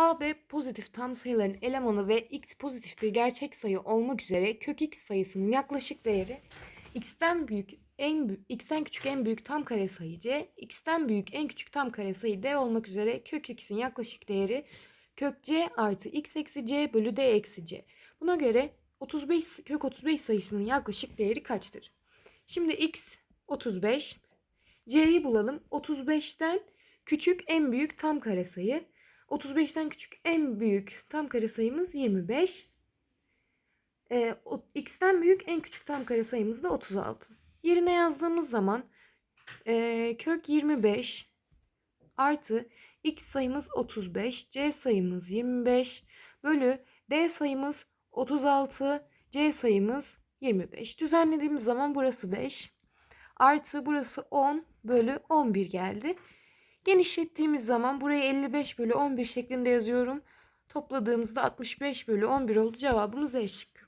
A, B pozitif tam sayıların elemanı ve x pozitif bir gerçek sayı olmak üzere kök x sayısının yaklaşık değeri x'ten büyük en büyük x'ten küçük en büyük tam kare sayı c, x'ten büyük en küçük tam kare sayı d olmak üzere kök x'in yaklaşık değeri kök c artı x eksi c bölü d eksi c. Buna göre 35 kök 35 sayısının yaklaşık değeri kaçtır? Şimdi x 35 c'yi bulalım. 35'ten küçük en büyük tam kare sayı. 35'ten küçük en büyük tam kare sayımız 25. Ee, o- x'ten büyük en küçük tam kare sayımız da 36. Yerine yazdığımız zaman ee, kök 25 artı x sayımız 35, c sayımız 25 bölü d sayımız 36, c sayımız 25. Düzenlediğimiz zaman burası 5 artı burası 10 bölü 11 geldi. Genişlettiğimiz zaman burayı 55 bölü 11 şeklinde yazıyorum. Topladığımızda 65 bölü 11 oldu. Cevabımız E.